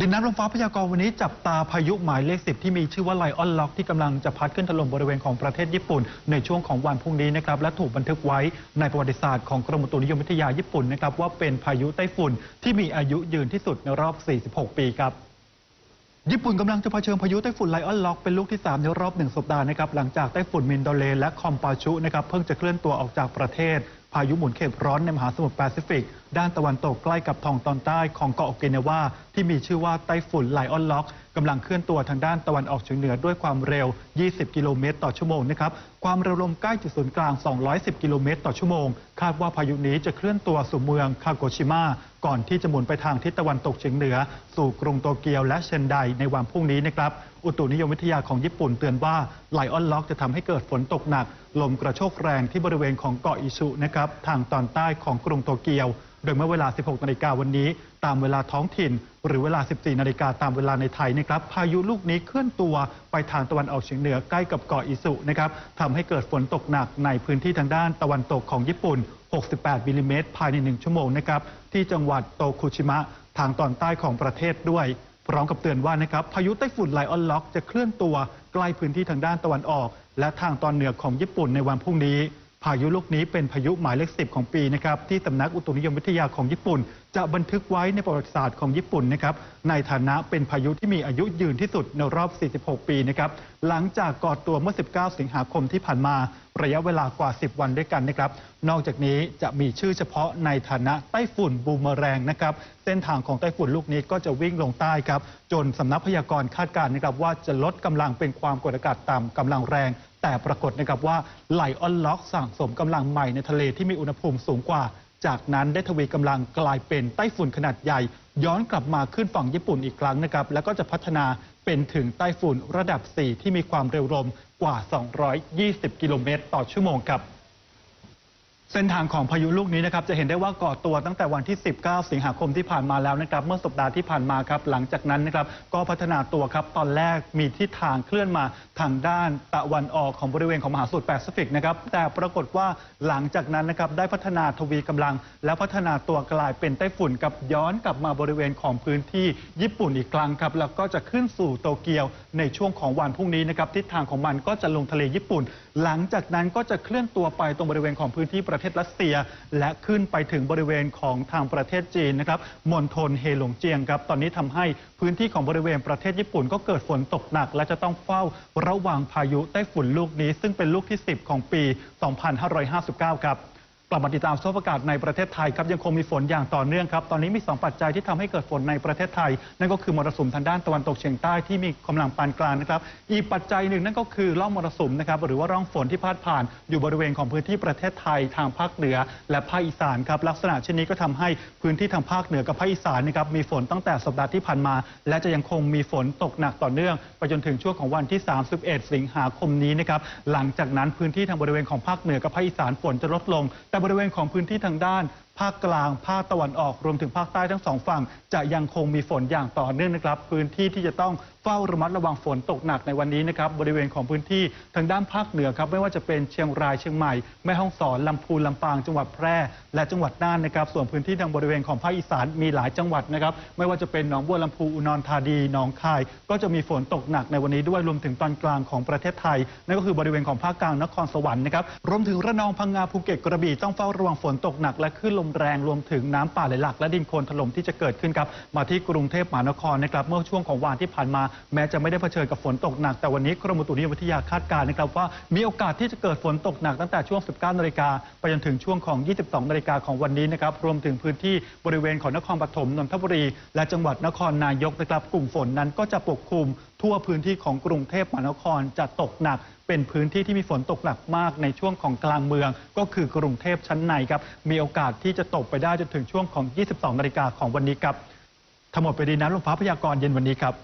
ดินน้ำลมฟ้าพยากรณ์วันนี้จับตาพายุหมายเลขสิบที่มีชื่อว่าไลออนล็อกที่กำลังจะพัดขึ้นถล่มบริเวณของประเทศญี่ปุ่น ในช่วงของวันพรุ่งนี้นะครับและถูกบันทึกไว้ในประวัติศาสตร์ของกรมอุตุนิยมวิทยาญี่ปุ่นนะครับว่าเป็นพายุไต้ฝุ่นที่มีอายุยืนที่สุดในรอบ 46 ปีครับญี่ปุ่นกำลังจะเผชิญพายุไต้ฝุ่นไลออนล็อกเป็นลูกที่ 3 ในรอบหนึ่งสัปดาห์นะครับหลังจากไต้ฝุ่นมินโดเล และคอมปาชุนะครับเพิ่งจะเคลื่อนตัวออกจากประเทศพายุหมุนเขตร้อนในมหาสมุทรแปซิฟิก ด้านตะวันตกใกล้กับทองตอนใต้ของเกาะโอกินาวาที่มีชื่อว่าไต้ฝุ่นไลออนล็อกกำลังเคลื่อนตัวทางด้านตะวันออกเฉียงเหนือด้วยความเร็ว 20 กิโลเมตรต่อชั่วโมงนะครับ ความเร็วลมใกล้จุดศูนย์กลาง 210 กิโลเมตรต่อชั่วโมง คาดว่าพายุนี้จะเคลื่อนตัวสู่เมืองคาโกชิมะก่อนที่จะหมุนไปทางทิศตะวันตกเฉียงเหนือ สู่กรุงโตเกียวและเชนไดในวันพรุ่งนี้นะครับ อุตุนิยมวิทยาของญี่ปุ่นเตือนว่าไลออนล็อกจะทำให้เกิดฝนตกหนัก ลมกระโชกแรงที่บริเวณของเกาะอิชุนะครับทางตอนใต้ของกรุงโตเกียว โดยเมื่อเวลา 16 นาฬิกาวันนี้ ตามเวลาท้องถิ่น หรือเวลา 14 นาฬิกาตามเวลาในไทยนะครับพายุลูกนี้เคลื่อนตัวไปทางตะวันออกเฉียงเหนือใกล้กับเกาะอิสุนะครับทำให้เกิดฝนตกหนักในพื้นที่ทางด้านตะวันตกของญี่ปุ่น 68 มิลลิเมตรภายใน 1 ชั่วโมงนะครับที่จังหวัดโตคุชิมะทางตอนใต้ของประเทศด้วยพร้อมกับเตือนว่านะครับพายุไต้ฝุ่นไลออนล็อกจะเคลื่อนตัวใกล้พื้นที่ทางด้านตะวันออก และทางตอนเหนือของญี่ปุ่นในวันพรุ่งนี้ายุลูกนี้เป็นพายุหมายเลขสิบของปีนะครับที่สำนักอุตุนิยมวิทยาของญี่ปุ่น จะบันทึกไว้ในประวัติศาสตร์ของญี่ปุ่นนะครับในฐานะเป็นพายุที่มีอายุยืนที่สุดในรอบ 46 ปีนะครับหลังจากก่อตัวเมื่อ 19 สิงหาคมที่ผ่านมาระยะเวลากว่า 10 วันด้วยกันนะครับนอกจากนี้จะมีชื่อเฉพาะในฐานะไต้ฝุ่นบูมแรงนะครับเส้นทางของไต้ฝุ่นลูกนี้ก็จะวิ่งลงใต้ครับจนสำนักพยากรณ์คาดการณ์นะครับว่าจะลดกำลังเป็นความกดอากาศต่ำกำลังแรง แต่ปรากฏนะครับว่าไหลออนล็อกสั่งสมกำลังใหม่ในทะเลที่มีอุณหภูมิสูงกว่า จากนั้นได้ทวีกำลังกลายเป็นไต้ฝุ่นขนาดใหญ่ ย้อนกลับมาขึ้นฝั่งญี่ปุ่นอีกครั้งนะครับ แล้วก็จะพัฒนาเป็นถึงไต้ฝุ่นระดับ 4 ที่มีความเร็วลมกว่า 220 กิโลเมตรต่อชั่วโมงครับ เส้นทางของพายุลูกนี้นะครับจะเห็นได้ว่าก่อตัวตั้งแต่วันที่ 19 สิงหาคมที่ผ่านมาแล้วนะครับเมื่อสัปดาห์ที่ผ่านมาครับหลังจากนั้นนะครับก็พัฒนาตัวครับตอนแรกมีทิศทางเคลื่อนมาทางด้านตะวันออกของบริเวณของมหาสมุทรแปซิฟิกนะครับแต่ปรากฏว่าหลังจากนั้นนะครับได้พัฒนาทวีกำลัง แล้วพัฒนาตัวกลายเป็นไต้ฝุ่นกับย้อนกลับมาบริเวณของพื้นที่ญี่ปุ่นอีกครั้งครับแล้วก็จะขึ้นสู่โตเกียวในช่วงของวันพรุ่งนี้นะครับทิศทางของมันก็จะลงทะเลญี่ปุ่น หลังจากนั้นก็จะเคลื่อนตัวไปตรงบริเวณของพื้นที่ประประเทศรัสเซีย และขึ้นไปถึงบริเวณของทางประเทศจีนนะครับมณฑลเฮหลงเจียงครับตอนนี้ทำให้พื้นที่ของบริเวณประเทศญี่ปุ่นก็เกิดฝนตกหนัก และจะต้องเฝ้าระวังพายุไต้ฝุ่นลูกนี้ ซึ่งเป็นลูกที่ 10 ของปี 2559 ครับ กลับมาติดตามสภาพอากาศในประเทศไทยครับยังคงมีฝนอย่างต่อเนื่องครับตอนนี้มี 2 ปัจจัยที่ทำให้เกิดฝนในประเทศไทย นั่นก็คือมรสุมทางด้านตะวันตกเฉียงใต้ที่มีกำลังปานกลางนะครับอีกปัจจัยหนึ่งนั่นก็คือร่องมรสุมนะครับหรือว่าร่องฝนที่พาดผ่านอยู่บริเวณของพื้นที่ประเทศไทยทางภาคเหนือ และภาคอีสานครับลักษณะเช่นนี้ก็ทำให้พื้นที่ทางภาคเหนือกับภาคอีสานนะครับมีฝนตั้งแต่สัปดาห์ที่ผ่านมา และจะยังคงมีฝนตกหนักต่อเนื่อง ไปจนถึงช่วงของวันที่ 31 สิงหาคมนี้นะครับหลังจากนั้นพื้นที่ทางบริเวณของภาคเหนือกับภาคอีสานฝนจะลดลงแต่บริเวณของพื้นที่ทางด้าน ภาคกลาง ภาคตะวันออก รวมถึงภาคใต้ทั้งสองฝั่ง จะยังคงมีฝนอย่างต่อเนื่องนะครับ พื้นที่ที่จะต้องเฝ้าระมัดระวังฝนตกหนักในวันนี้นะครับ บริเวณของพื้นที่ทางด้านภาคเหนือครับ ไม่ว่าจะเป็นเชียงราย เชียงใหม่ แม่ฮ่องสอน ลำพูน ลำปาง จังหวัดแพร่ และจังหวัดน่านนะครับ ส่วนพื้นที่ทางบริเวณของภาคอีสานมีหลายจังหวัดนะครับ ไม่ว่าจะเป็นหนองบัวลำพู อุนรธานี หนองคาย ก็จะมีฝนตกหนักในวันนี้ด้วย รวมถึงตอนกลางของประเทศไทย นั่นก็คือบริเวณของภาคกลาง นครสวรรค์นะครับ รวมถึงระนอง พังงา ภูเก็ต กระบี่ ต้องเฝ้าระวังฝนตกหนักและคลื่นลมแรงรวมถึงน้ำป่าไหลหลากและดินโคลนถล่มที่จะเกิดขึ้นครับมาที่กรุงเทพมหานครนะครับเมื่อช่วงของวันที่ผ่านมา แม้จะไม่ได้เผชิญกับฝนตกหนัก แต่วันนี้กรมอุตุนิยมวิทยาคาดการณ์นะครับว่ามีโอกาสที่จะเกิดฝนตกหนักตั้งแต่ช่วง 19 นาฬิกาไปจนถึงช่วงของ 22 นาฬิกาของวันนี้นะครับรวมถึงพื้นที่บริเวณของนครปฐมนนทบุรี และจังหวัดนครนายกนะครับกลุ่มฝนนั้นก็จะปกคลุมทั่วพื้นที่ของกรุงเทพมหานครจะตกหนัก เป็นพื้นที่ที่มีฝนตกหนักมากในช่วงของกลางเมือง ก็คือกรุงเทพชั้นในครับ มีโอกาสที่จะตกไปได้จนถึงช่วงของ 22 นาฬิกาของวันนี้ครับทั้งหมดไปดีนะลมฟ้าพยากรณ์เย็นวันนี้ครับ